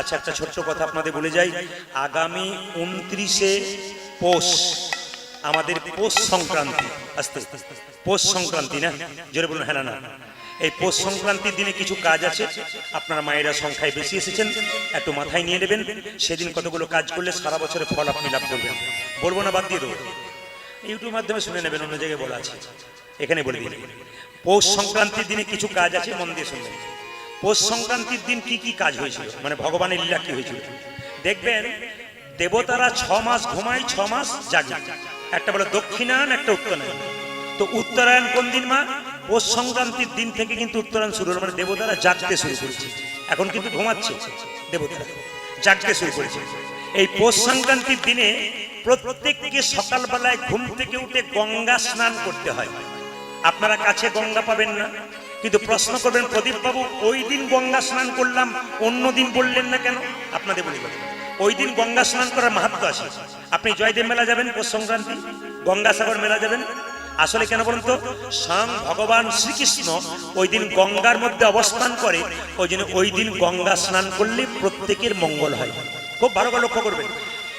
আচ্ছা একটা ছোট্ট কথা আপনাদের বলে যাই। আগামী উনত্রিশে পৌষ, আমাদের পৌষ সংক্রান্তি। আসতে, পৌষ সংক্রান্তি না? জোরে বলুন হ্যাঁ না না। এই পৌষ সংক্রান্তির দিনে কিছু কাজ আছে। আপনার মায়েরা সংখ্যায় বেশি এসেছেন, একটু মাথায় নিয়ে নেবেন। সেদিন কতগুলো কাজ করলে সারা বছরের ফল আপনি লাভ করবেন। বলব না, বাদ দিয়ে দেবো। ইউটিউব মাধ্যমে শুনে নেবেন, অন্য জায়গায় বলা আছে। এখানে বলে দিন পৌষ সংক্রান্তির দিনে কিছু কাজ আছে, মন দিয়ে শুনবেন। পৌষ সংক্রান্তির দিন কি কি কাজ হয়েছিল? মানে ভগবানের লীলা কি হয়েছিল? দেখবেন, দেবতারা ছ মাস ঘুমায়, ছ মাস জাগে। একটা বলে দক্ষিণায়ন, একটা উত্তরায়ণ। তো উত্তরায়ণ কোন দিন, মা? পৌষ সংক্রান্তির দিন থেকে কিন্তু উত্তরায়ণ শুরু হলো। মানে দেবতারা জাগতে শুরু করেছে। এখন কিন্তু ঘুমাচ্ছে দেবতারা। জাগতে শুরু করেছে। এই পৌষ সংক্রান্তির দিনে প্রত্যেককে সকালবেলায় ঘুম থেকে উঠে গঙ্গা স্নান করতে হয়। আপনারা কাছে গঙ্গা পাবেন না। কিন্তু প্রশ্ন করবেন প্রদীপ বাবু ওই দিন গঙ্গা স্নান করলাম, অন্য দিন বললেন না কেন? আপনাদের বলি। ওই দিন গঙ্গা স্নান করার মাহাত্ম আছে। আপনি জয়দেব মেলা যাবেন, পৌষ সংক্রান্তি গঙ্গাসাগর মেলা যাবেন। আসলে কেন বলুন তো? স্বয়ং ভগবান শ্রীকৃষ্ণ ওই দিন গঙ্গার মধ্যে অবস্থান করে, ওই জন্য ওই দিন গঙ্গা স্নান করলে প্রত্যেকের মঙ্গল হয়। খুব ভালো লক্ষ্য করবেন।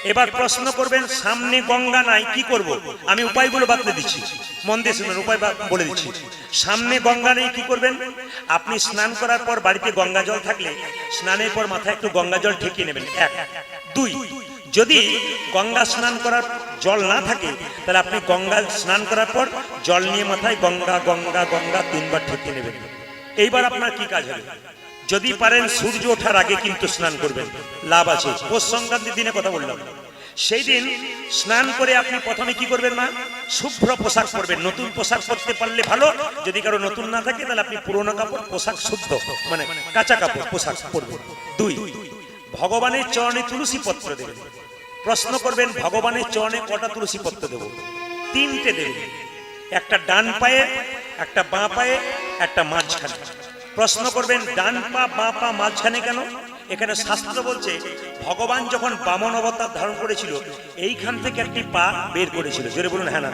এবার প্রশ্ন করবেন, সামনে গঙ্গা নাই, কি করব? আমি উপায়গুলো বাতলে দিচ্ছি। মন দিয়ে শুনুন, উপায় বলে দিচ্ছি। সামনে গঙ্গা নেই, কি করবেন? আপনি স্নান করার পর বাড়িতে গঙ্গা জল থাকলে, স্নানের পর মাথায় একটু গঙ্গা জল ঠেকিয়ে নেবেন। এক। দুই। যদি গঙ্গা স্নান করার জল না থাকে, তাহলে আপনি গঙ্গা স্নান করার পর জল নিয়ে মাথায় গঙ্গা গঙ্গা গঙ্গা তিনবার ঠেকিয়ে নেবেন। এইবার আপনার কি কাজ হবে? যদি পারেন সূর্য ওঠার আগে কিন্তু স্নান করবেন। লাভ আছে। পৌষ সংক্রান্তির দিনে কথা বললাম। সেই দিন স্নান করে আপনি প্রথমে কি করবেন না শুভ্র পোশাক পরবেন। নতুন পোশাক পরতে পারলে ভালো। যদি কারও নতুন না থাকে, তাহলে আপনি পুরোনো কাপড়, পোশাক শুদ্ধ মানে কাঁচা কাপড় পোশাক পরবেন। দুই, ভগবানের চরণে তুলসী পত্র দেবেন। প্রশ্ন করবেন, ভগবানের চরণে কটা তুলসী পত্র দেব? তিনটে দেবেন। একটা ডান পায়ে, একটা বাঁ পায়ে, একটা মাঝখানে। প্রশ্ন করবেন, ডান পা, বা পা মাঝখানে কেন? এখানে শাস্ত্র বলছে, ভগবান যখন বামন অবতার ধারণ করেছিল, এইখান থেকে একটি পা বের করেছিল। জোরে বলুন হ্যাঁ না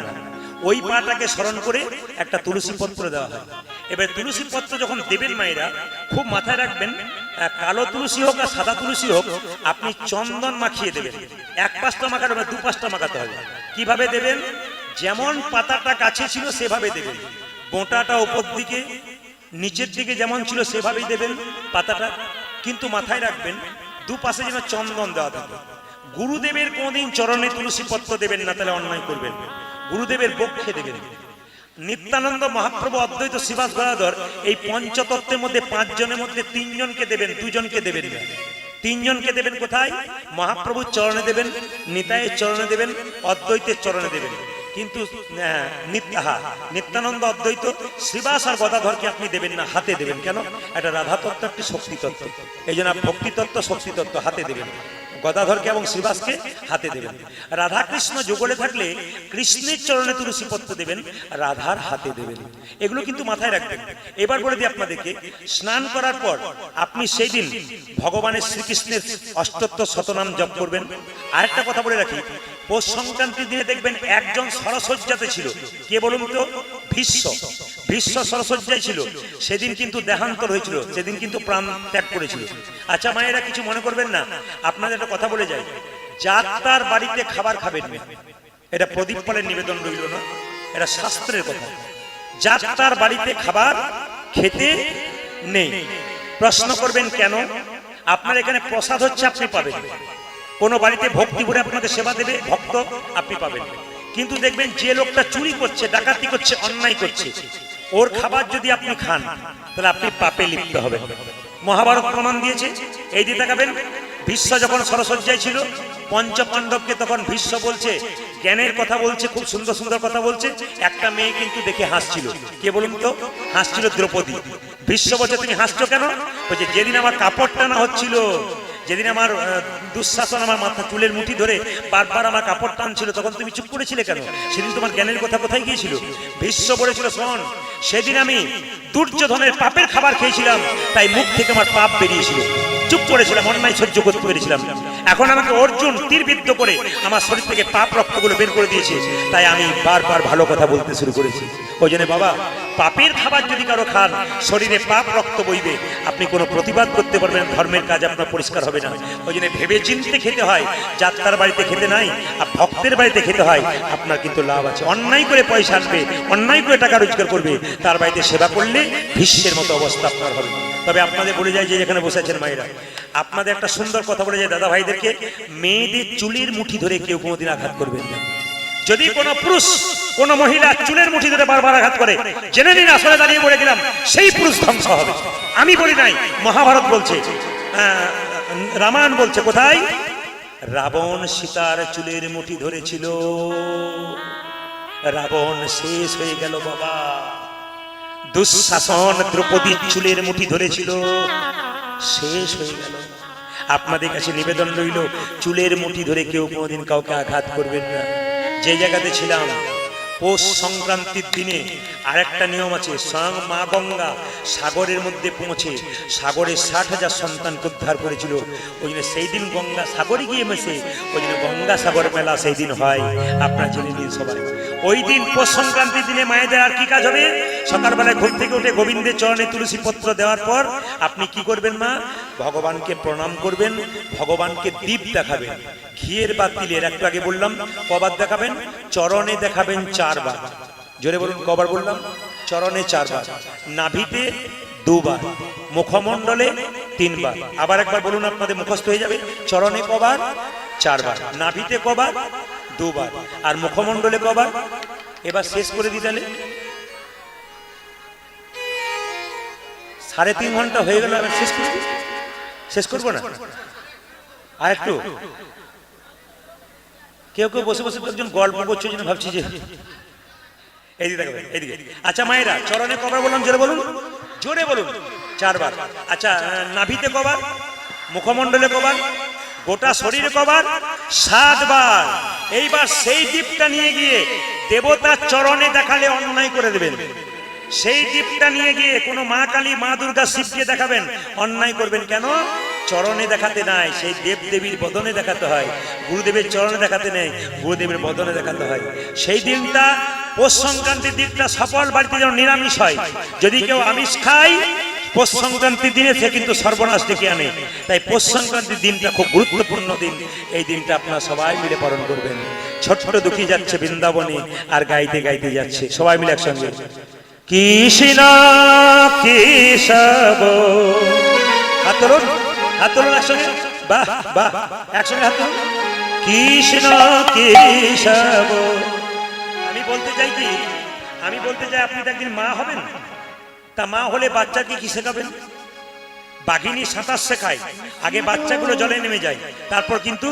ওই পাটাকে স্মরণ করে একটা তুলসী পত্র দেওয়া হয়। এবার তুলসী পত্র যখন দেবেন মায়েরা, খুব মাথায় রাখবেন কালো তুলসী হোক আর সাদা তুলসী হোক, আপনি চন্দন মাখিয়ে দেবেন। এক পাঁচটা মাখাতে হবে, দু পাঁচটা মাখাতে হবে। কীভাবে দেবেন? যেমন পাতাটা কাছে ছিল, সেভাবে দেবেন। বোঁটাটা ওপর দিকে নিচের দিকে যেমন ছিল সেভাবেই দেবেন পাতাটা, কিন্তু মাথায় রাখবেন, দুপাশে যেন চন্দন দেওয়া থাকে। গুরুদেবের কোনদিন চরণে তুলসী পত্র দেবেন না, তাহলে অন্যায় করবেন। গুরুদেবের বক্ষে দেবেন নিত্যানন্দ মহাপ্রভু অদ্বৈত শিবাস গদাধর এই পঞ্চতত্ত্বের মধ্যে পাঁচজনের মধ্যে তিনজনকে দেবেন, দুজনকে দেবেন তিনজনকে দেবেন কোথায়? মহাপ্রভুর চরণে দেবেন নিতায়ের চরণে দেবেন, অদ্বৈতের চরণে দেবেন। কিন্তু নিত্যানন্দ অদ্বৈত শ্রীবাস আর গদাধরকে আপনি দেবেন না, হাতে দেবেন কেন? একটা রাধা তত্ত্ব একটি শক্তি তত্ত্ব এই জন্য ভক্তি তত্ত্ব শক্তি তত্ত্ব হাতে দেবেন। গদাধরকে এবং শ্রীবাসকে হাতে দেবেন। রাধা কৃষ্ণ যুগলে থাকলে কৃষ্ণের চরণে তুলসী পত্র দেবেন, রাধার হাতে দেবেন। এগুলো কিন্তু মাথায় রাখবেন। এবার বলে দিই আপনাদেরকে, স্নান করার পর আপনি সেই দিন ভগবানের শ্রীকৃষ্ণের অষ্টত্ব শতনাম জপ করবেন। আরেকটা কথা বলে রাখি পৌষ সংক্রান্তির দিনে দেখবেন একজন সরসজ্জাতে ছিল। কে বলুন তো? ভীষ্ম ভীষ্ম সরসজ্জায় ছিল। সেদিন কিন্তু দেহান্তর হয়েছিল। সেদিন কিন্তু প্রাণ ত্যাগ করেছিল। আচ্ছা মায়েরা কিছু মনে করবেন না? আপনাদের একটা কথা বলে যাই। যাত্রার বাড়িতে খাবার খাবেন এটা প্রদীপ পালের নিবেদন রইল না। এটা শাস্ত্রের কথা। যাত্রার বাড়িতে খাবার খেতে নেই। প্রশ্ন করবেন কেন? আপনার এখানে প্রসাদ হচ্ছে, আপনি পাবেন। কোন বাড়িতে ভক্তি ভরে আপনাকে সেবা দেবে, ভক্ত আপনি পাবেন। কিন্তু দেখবেন যে লোকটা চুরি করছে, ডাকাতি করছে, অন্যায় করছে, ওর খাবার যদি আপনি খান, তাহলে আপনি পাপে লিপ্ত হবেন। মহাভারত প্রমাণ দিয়েছে, এই দিয়ে তাকাবেন ভীষ্ম যখন সরসজ্জায় ছিল পঞ্চ পাণ্ডবকে তখন ভীষ্ম বলছে, জ্ঞানের কথা বলছে, খুব সুন্দর সুন্দর কথা বলছে, একটা মেয়ে কিন্তু দেখে হাসছিল। কে বলুন তো? হাসছিল দ্রৌপদী। ভীষ্ম বলছে, তুমি হাসছো কেন? বলছে, যেদিন আমার কাপড় টানা হচ্ছিল যেদিন আমার দুঃশাসন আমার মাথা চুলের মুঠি ধরে বারবার আমার কাপড় টানছিল, তখন তুমি চুপ করেছিলে কেন? সেদিন তোমার জ্ঞানের কথা কোথায় গিয়েছিল? ভীষ্ম পড়েছিল শোন, সেদিন আমি দুর্যোধনের পাপের খাবার খেয়েছিলাম, তাই মুখ থেকে আমার পাপ বেরিয়েছিল। চুপ করেছিলাম, অন্যায় সহ্য করতে পেরেছিলাম। এখন আমাকে অর্জুন তীরবিদ্ধ করে আমার শরীর থেকে পাপ রক্তগুলো বের করে দিয়েছে। তাই আমি বারবার ভালো কথা বলতে শুরু করেছি। ওই জন্য বাবা, পাপের খাবার যদি কারও খান, শরীরে পাপ রক্ত বইবে। আপনি কোনো প্রতিবাদ করতে পারবেন ধর্মের কাজ আপনার পরিষ্কার হবে না। ওই জন্য ভেবে চিনতে খেতে হয়, যাত্রার বাড়িতে খেতে নাই, আর ভক্তের বাড়িতে খেতে হয়, আপনার কিন্তু লাভ আছে। অন্যায় করে পয়সা আসবে, অন্যায় করে টাকা রোজগার করবে, তার বাড়িতে সেবা করলে ভীষ্মের মতো অবস্থা আপনার হবে। তবে আপনাদের বলে যায় যে, যেখানে বসে আছেন মায়েরা আপনাদের একটা সুন্দর কথা বলে যায় দাদা ভাইদেরকে, মেয়েদের চুলের মুঠি ধরে কেউ কোনোদিন আঘাত করবেন না। যদি কোনো পুরুষ, কোন মহিলা চুলের মুঠি ধরে বারবার আঘাত করে, জেনে নিন, আসলে দাঁড়িয়ে বলে দিলাম সেই পুরুষ ধ্বংস হবে। আমি বলি নাই, মহাভারত বলছে রামায়ণ বলছে, কোথায়? রাবণ সীতার চুলের মুঠি ধরেছিল। রাবণ শেষ হয়ে গেল বাবা। দুঃশাসন দ্রৌপদীর চুলের মুঠি ধরেছিল। শেষ হয়ে গেল। আপনাদের কাছে নিবেদন রইল, চুলের মুঠি ধরে কেউ কোনোদিন কাউকে আঘাত করবেন না। যে জায়গাতে ছিলাম, পৌষ সংক্রান্তির দিনে আরেকটা নিয়ম আছে, স্বয়ং মা গঙ্গা সাগরের মধ্যে পৌঁছে সাগরে ষাট হাজার সন্তানকে উদ্ধার করেছিল। ওই জন্য সেই দিন গঙ্গা সাগরে গিয়ে মেশে, ওই জন্য গঙ্গা সাগর মেলা সেই দিন হয়। আপনার জেনে নিন সবাই। ওই দিন পৌষ সংক্রান্তির দিনে মায়েদের আর কি কাজ হবে? সকালবেলায় ঘুম থেকে উঠে গোবিন্দের চরণে তুলসী পত্র দেওয়ার পর আপনি কি করবেন মা? ভগবানকে প্রণাম করবেন, ভগবানকে দীপ দেখাবেন। ঘিয়ের বা তিলের একটু আগে বললাম, কবার দেখাবেন? চরণে দেখাবেন চারবার। জোরে বলুন, কবার বললাম? চরণে চারবার। নাভিতে দুবার, মুখমণ্ডলে তিনবার। আবার একবার বলুন, আপনাদের মুখস্থ হয়ে যাবে? চরণে কবার? চারবার। নাভিতে কবার? দুবার। আর মুখমণ্ডলে কবার এবার শেষ করে দিই তাহলে সাড়ে তিন ঘণ্টা হয়ে গেল, এবার শেষ করব শেষ করব না? আর একটু? কেউ কেউ বসে বসে একজন গল্প করছে, জন্য ভাবছি যে এইদিকে এইদিকে আচ্ছা মায়েরা, চরণে কবার বললাম, জোরে বলুন? জোরে বলুন। চারবার। আচ্ছা নাভিতে কবার মুখমণ্ডলে কবার গোটা শরীরে কবার সাতবার। এইবার সেই দ্বীপটা নিয়ে গিয়ে দেবতার চরণে দেখালে অন্যায় করে দেবেন। সেই দ্বীপটা নিয়ে গিয়ে কোনো মা কালী, মা দুর্গা শিবকে দেখাবেন, অন্যায় করবেন কেন? চরণে দেখাতে নাই, সেই দেব দেবীর বদনে দেখাতে হয়, গুরুদেবের চরণে দেখাতে নেই, গুরুদেবের বদনে দেখাতে হয়। সেই দিনটা পৌষ সংক্রান্তির দিনটা সফল বাড়িতে যেন নিরামিষ হয়। যদি কেউ আমিষ খায় পৌষ সংক্রান্তির দিনে সে কিন্তু সর্বনাশ ডেকে আনে। তাই পৌষ সংক্রান্তির দিনটা খুব গুরুত্বপূর্ণ দিন। এই দিনটা আপনারা সবাই মিলে পালন করবেন। ছোট্ট দুঃখী যাচ্ছে বৃন্দাবনে আর গাইতে গাইতে যাচ্ছে। সবাই মিলে একসঙ্গে। কৃষ্ণ কেশব হাত তুলুন হাত তুলুন একসঙ্গে। বাহ বাহ, একসঙ্গে হাত তুলুন। কৃষ্ণ কেশব আমি বলতে চাই কি? আমি বলতে চাই আপনি একদিন মা হবেন। তা মা হলে বাচ্চাকে কি শেখাবেন বাঘিনী সাঁতার শেখায়। আগে বাচ্চাগুলো জলে নেমে যায়। তারপর কিন্তু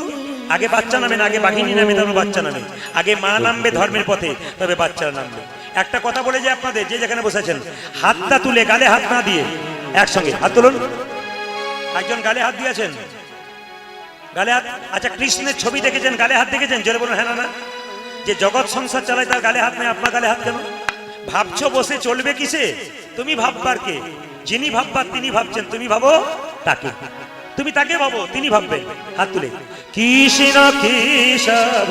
আগে বাচ্চা নামে না, আগে বাঘিনী নামে, তারপর বাচ্চা নামে। আগে মা নামবে ধর্মের পথে, তবে বাচ্চারা নামবে। একটা কথা বলে যে আপনাদের, যে যেখানে বসেছেন, হাতটা তুলে গালে হাত না দিয়ে একসঙ্গে হাত তুলুন। একজন গালে হাত দিয়েছেন? গালে হাত আচ্ছা কৃষ্ণের ছবি দেখেছেন? গালে হাত দেখেছেন? জোরে বলুন হ্যাঁ না না। যে জগৎ সংসার চালায় তার গালে হাত নেই, আপনার গালে হাত কেন? ভাবছ বসে চলবে কিসে? তুমি ভাববার কে যিনি ভাববার তিনি ভাবছেন তুমি ভাবো তাকে তুমি তাকে ভাবো তিনি ভাববেন হাত তুলে কৃষ্ণ কেশব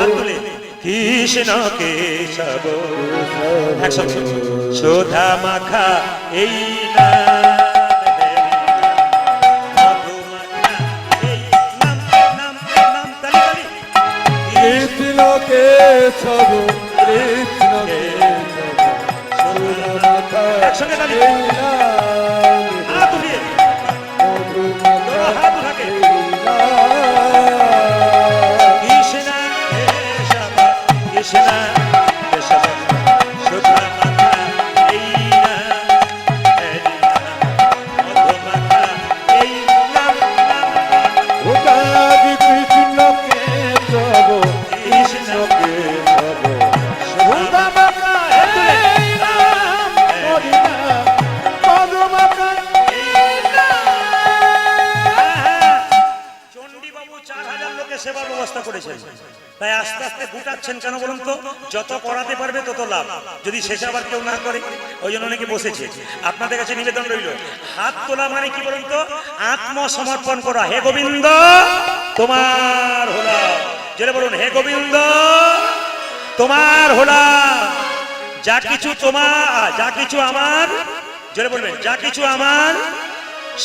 হাত তুলে কৃষ্ণ কেশব একসঙ্গে সোধা মাখা এই তালি। কৃষ্ণ কেশব কৃষ্ণ সুরমাখা একসঙ্গে আস্তে গুটাচ্ছেন কেন বলুন তো? যত করাতে পারবে তত লাভ। যদি শেষে আবার কেউ না করে, ওই জন্য অনেকে বসেছে। আপনাদের কাছে নিবেদন রইল, হাত তোলা মানে কি বলুন তো? আত্মসমর্পণ করা। হে গোবিন্দ, তোমার হোলা। যেটা বলুন, হে গোবিন্দ, তোমার হোলা। যা কিছু তোমার যা কিছু আমার, জোরে বলবেন, যা কিছু আমার,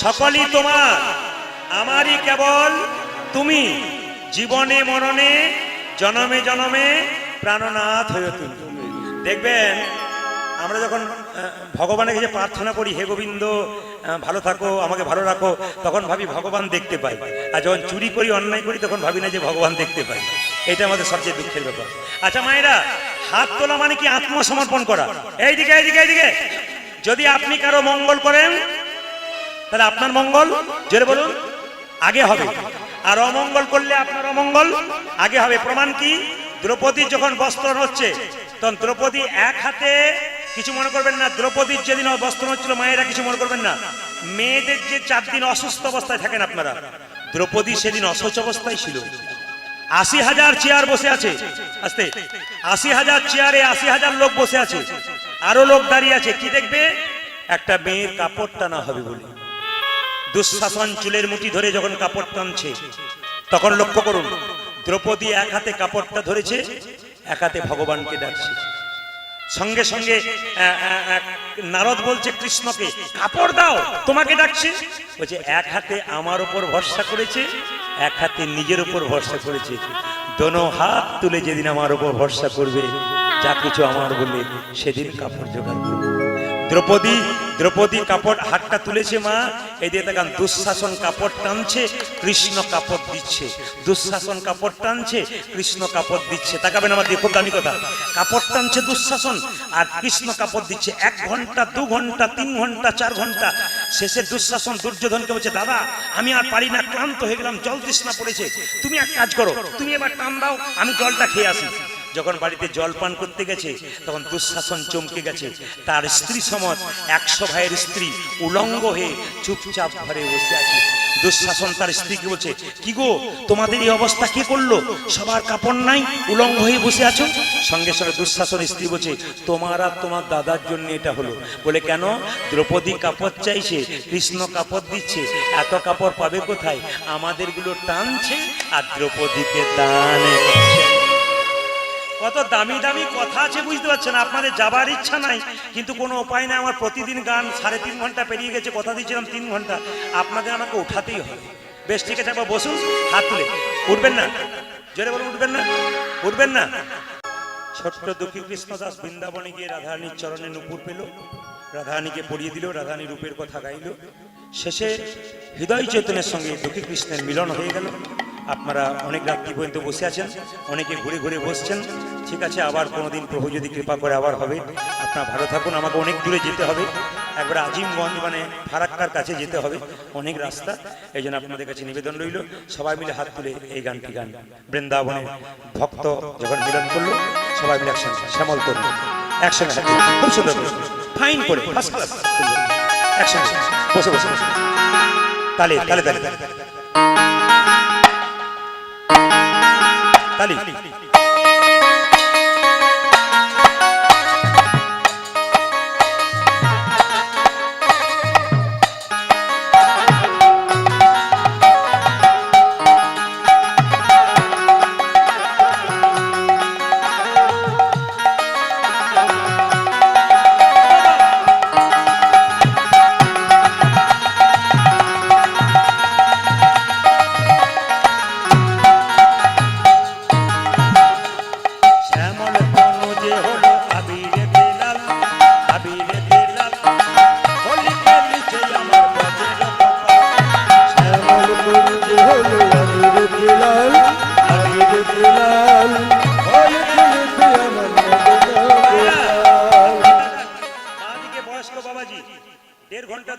সকলই তোমার। আমারই কেবল তুমি। জীবনে, মরণে জনমে জনমে প্রাণনাথ হয়ে তুমি দেখবেন, আমরা যখন ভগবানের কাছে প্রার্থনা করি, হে গোবিন্দ ভালো থাকো, আমাকে ভালো রাখো, তখন ভাবি ভগবান দেখতে পাই। আর যখন চুরি করি, অন্যায় করি, তখন ভাবি না যে ভগবান দেখতে পাই। এটা আমাদের সবচেয়ে দুঃখের ব্যাপার। আচ্ছা মায়েরা, হাত তোলা মানে কি আত্মসমর্পণ করা? এইদিকে এইদিকে এইদিকে। যদি আপনি কারও মঙ্গল করেন, তাহলে আপনার মঙ্গল, জোরে বলুন, আগে হবে। আর অমঙ্গল করলে আপনার অমঙ্গল? আগে হবে প্রমাণ কি? দ্রৌপদী যখন বস্ত্র হচ্ছে তখন দ্রৌপদী এক হাতে কিছু মনে করবেন না, দ্রৌপদীর যেদিন বস্ত্র হচ্ছিল মায়েরা কিছু মনে করবেন না। মেয়েদের যে চার দিন অসুস্থ অবস্থায় থাকেন আপনারা, দ্রৌপদী সেদিন অসুস্থ অবস্থায় ছিল। আশি হাজার চেয়ার বসে আছে। আস্তে, আশি হাজার চেয়ারে আশি হাজার লোক বসে আছে। আরও লোক দাঁড়িয়ে আছে। কি দেখবে? একটা মেয়ের কাপড় টানা হবে বলে। দুঃশাসন চুলের মুঠি ধরে যখন কাপড় টানছে, তখন লক্ষ্য করুন, দ্রৌপদী এক হাতে কাপড়টা ধরেছে, এক হাতে ভগবানকে ডাকছে। সঙ্গে সঙ্গে নারদ বলছে, কৃষ্ণকে, কাপড় দাও, তোমাকে ডাকছে। বলছে, এক হাতে আমার উপর ভরসা করেছে, এক হাতে নিজের উপর ভরসা করেছে। দোনো হাত তুলে যেদিন আমার উপর ভরসা করবে, যা কিছু আমার বলে সেদিন কাপড় জোগাড় করবে। দ্রৌপদী দ্রৌপদী কাপড় হাতটা তুলেছে মা, এই দিয়ে দেখান দুঃশাসন কাপড় টানছে, কৃষ্ণ কাপড় দিচ্ছে। দুঃশাসন কাপড় টানছে, কৃষ্ণ কাপড় দিচ্ছে। তাকাবেন আমার দিয়ে দামি কথা। কাপড় টানছে দুঃশাসন, আর কৃষ্ণ কাপড় দিচ্ছে। এক ঘণ্টা, দু ঘণ্টা, তিন ঘণ্টা, চার ঘণ্টা। শেষে দুঃশাসন, দুর্যোধনকে বলছে, দাদা, আমি আর পারি না, ক্লান্ত হয়ে গেলাম, জল তৃষ্ণা পড়েছে। তুমি এক কাজ করো, তুমি এবার টান দাও, আমি জলটা খেয়ে আসি। যখন বাড়িতে জল পান করতে গেছে, তখন দুঃশাসন চমকে গেছে। তার স্ত্রী সমত একশো ভাইয়ের স্ত্রী উলঙ্গ হয়ে চুপচাপ ঘরে বসে আছে। দুঃশাসন তার স্ত্রীকে বলছে, কি গো, তোমাদের এই অবস্থা কে করল? সবার কাপড় নাই, উলঙ্গ হয়ে বসে আছো? সঙ্গে সঙ্গে দুঃশাসন স্ত্রী বলছে, তোমার আর তোমার দাদার জন্য এটা হলো। বলে, কেন? দ্রৌপদী কাপড় চাইছে, কৃষ্ণ কাপড় দিচ্ছে, এত কাপড় পাবে কোথায়? আমাদেরগুলো টানছে আর দ্রৌপদীকে দিচ্ছে কত দামি দামি কথা আছে বুঝতে পারছেন? আপনাদের যাবার ইচ্ছা নাই, কিন্তু কোনো উপায় নাই। আমার প্রতিদিন গান সাড়ে তিন ঘণ্টা পেরিয়ে গেছে, কথা দিয়েছিলাম তিন ঘণ্টা। আপনাদের আমাকে উঠাতেই হবে। বেশ, ঠিক আছে, একবার বসুন, হাত তুলে। উঠবেন না? জোরে বলুন, উঠবেন না? উঠবেন না? ছোট্ট দুঃখী কৃষ্ণদাস বৃন্দাবনে গিয়ে রাধারানীর চরণে নুপুর পেল। রাধারানীকে পড়িয়ে দিল, রাধারানী রূপের কথা গাইল। শেষে হৃদয় চেতনের সঙ্গে দুঃখী কৃষ্ণের মিলন হয়ে গেল। আপনারা অনেক রাত্রি পর্যন্ত বসে আছেন, অনেকে ঘুরে ঘুরে বসছেন। ঠিক আছে, আবার কোনোদিন প্রভু যদি কৃপা করে আবার হবে। আপনারা ভালো থাকুন, আমাকে অনেক দূরে যেতে হবে। একবার আজিমগঞ্জ মানে ফারাক্কার কাছে যেতে হবে। অনেক রাস্তা। এই জন্য আপনাদের কাছে নিবেদন রইল, সবাই মিলে হাত তুলে এই গানটি গান। বৃন্দাবনে ভক্ত যখন মিলন করল, সবাই মিলে একসঙ্গে শ্যামল করল। একসঙ্গে। খুব সুন্দর ফাইন করে একসঙ্গে বসে বসে বসে। তালে তালে তালে তালে। তালি শ্যামল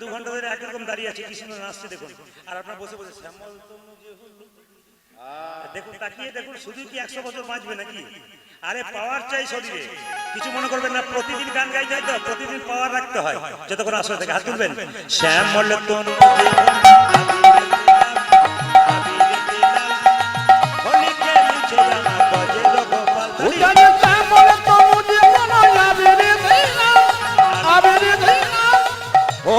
দু ঘণ্টা ধরে একরকম দাঁড়িয়ে আছে কৃষ্ণ নাচছে দেখুন। আর আপনার বসে বসে শ্যামল দেখুন, তাকিয়ে দেখুন শুধু কি একশো বছর বাঁচবে নাকি? আরে, পাওয়ার চাই শরীরে। কিছু মনে করবেন না, প্রতিদিন গান গাইতে হয় তো, প্রতিদিন পাওয়ার রাখতে হয়। যতক্ষণ আসলে থেকে হাত তুলবেন। শ্যামল তনু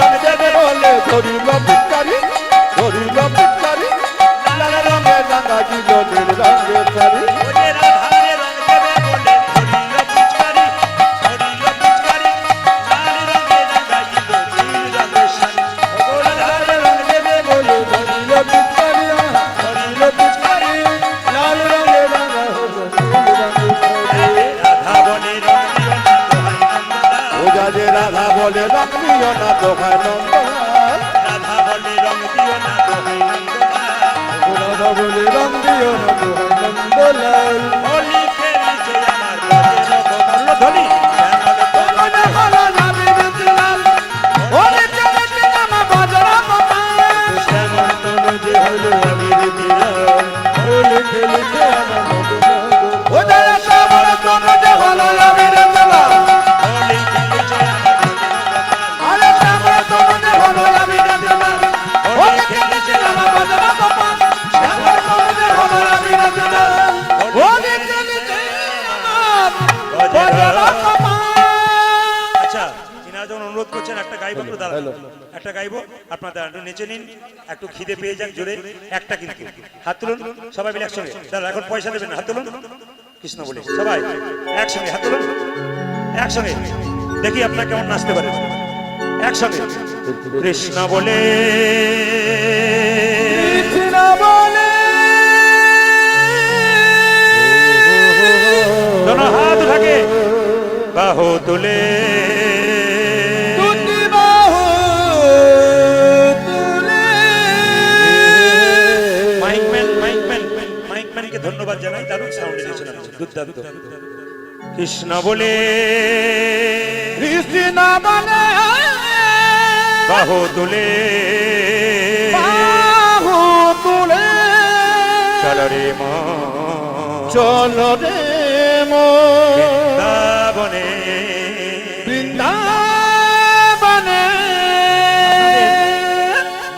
রং দেবে বলে ধরিল একটু খিদে পেয়ে যাক জোরে একটা কিন্তু। হাত তুলুন সবাই মিলে একসঙ্গে। দাঁড়া এখন পয়সা দেবেন হাত তুলুন। কৃষ্ণ বলি সবাই একসঙ্গে হাত তুলুন। একসঙ্গে। দেখি আপনার কেমন নাচতে পারেন। একসঙ্গে। কৃষ্ণ বলে কৃষ্ণ বলে। হাত উঠাকে। বাহু তুলে। জানাই দারুণ সাউন্ড দুর্দান্ত। কৃষ্ণ বলে কৃষ্ণ বলে বাহু তুলে। বাহু তুলে। চল রে মা চলো রে বৃন্দাবনে। বৃন্দাবনে।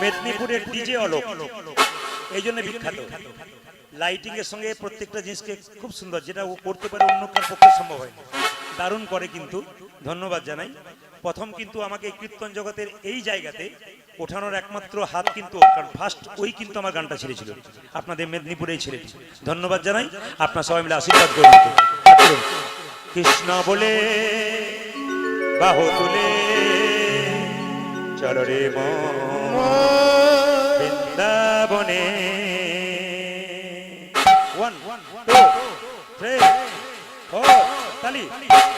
মেদিনীপুরের ডিজে অলোক। এই জন্য বিখ্যাত। লাইটিং এর সঙ্গে প্রত্যেকটা জিনিসকে খুব সুন্দর যেটা ও করতে পারে অন্য কার পক্ষে সম্ভব হয় না। দারুণ করে কিন্তু ধন্যবাদ জানাই। প্রথম কিন্তু আমাকে কীর্তন জগতের এই জায়গাতে ওঠানোর একমাত্র হাত কিন্তু কারণ ফার্স্ট ওই কিন্তু আমার গানটা ছেড়েছিল। আপনাদের মেদিনীপুরেই ছেড়ে ধন্যবাদ জানাই। আপনার সবাই মিলে আশীর্বাদ করুন কৃষ্ণ বলে বাহু তুলে মন বৃন্দাবনে তালি